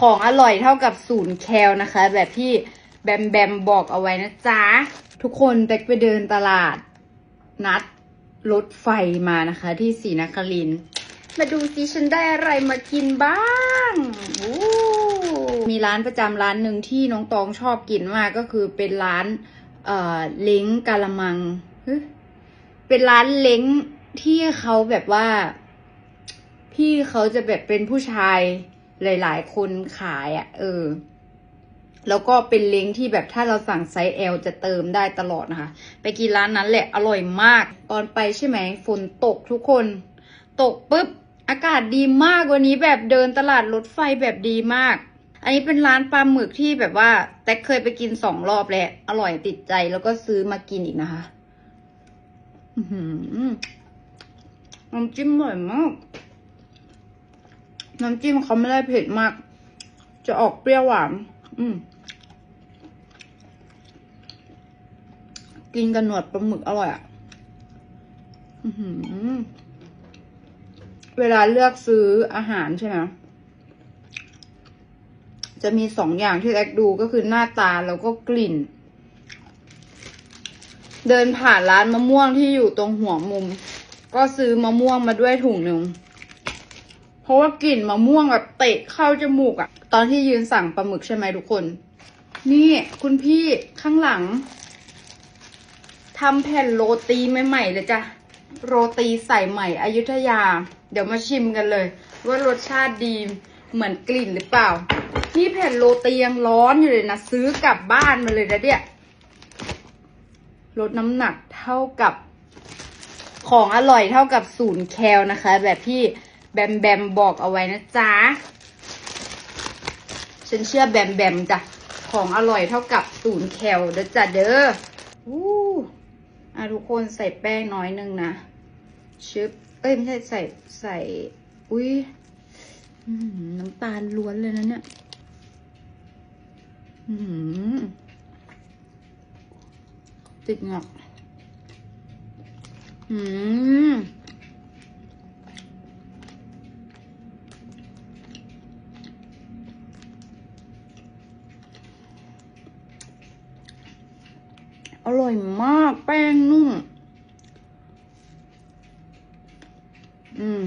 ของอร่อยเท่ากับศูนย์แคลนะคะ แบบที่แบมแบมบอกเอาไว้นะจ๊ะ ทุกคนแตกไปเดินตลาด นัดรถไฟมานะคะ ที่ศรีนครินมาดูซิฉันได้อะไรมากินบ้างมีร้านประจำร้านหนึ่งที่น้องตองชอบกินมากก็คือเป็นร้านเอ่อเล้งกาละมัง เป็นร้านเล้งที่เขาแบบว่า พี่เขาจะแบบเป็นผู้ชาย หลาย ๆ คนขายอะ่ะ เออ แล้วก็เป็นเล้งที่แบบถ้าเราสั่งไซส์ L จะเติมได้ตลอดนะคะ ไปกินร้านนั้นแหละอร่อยมาก ตอนไปใช่ไหมฝนตกทุกคน ตกปุ๊บ อากาศดีมากวันนี้แบบเดินตลาดรถไฟแบบดีมาก อันนี้เป็นร้านปลาหมึกที่แบบว่าแต๊กเคยไปกินสองรอบแล้วอร่อยติดใจแล้วก็ซื้อมากินอีกนะคะ อือหือน้ำจิ้มอร่อยมาก น้ำจิ้มเขาไม่ได้เผ็ดมาก จะออกเปรี้ยวหวาน อืม กินกับหนวดปลาหมึกอร่อยอะเวลาเลือกซื้ออาหารใช่ไหมจะมีสองอย่างที่แอกดูก็คือหน้าตาแล้วก็กลิ่น เดินผ่านร้านมะม่วงที่อยู่ตรงหัวมุม ก็ซื้อมะม่วงมาด้วยถุงหนึ่ง ราะว่ากลิ่นมะม่วงแบบเตะเข้าจมูกอะตอนที่ยืนสั่งปลาหมึกใช่ไหมทุกคน นี่คุณพี่ข้างหลังทำแผ่นโรตีใหม่ๆเลยจ้ะโรตีใส่ใหม่อยุธยา เดี๋ยวมาชิมกันเลย ว่ารสชาติดีเหมือนกลิ่นหรือเปล่า นี่แผ่นโรตียังร้อนอยู่เลยนะ ซื้อกลับบ้านมาเลยนะเนี่ยลดน้ำหนักเท่ากับ ของอร่อยเท่ากับศูนย์แคลนะคะ แบบที่ แบมแบมบอกเอาไว้นะจ๊ะ ฉันเชื่อแบมแบมจ้ะ ของอร่อยเท่ากับศูนย์แคลเด้อจ้ะเด้ออู้อะทุกคนใส่แป้งน้อยนึงนะชึบ เอ้ย ไม่ใช่ใส่ใส่ อุ้ยน้ำตาลล้วนเลยนะเนี่ยอือหือติดงอกอืม อร่อยมากแป้งนุ่ม อืม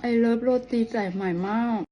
ไอเลิฟโรตีใส่ใหม่มาก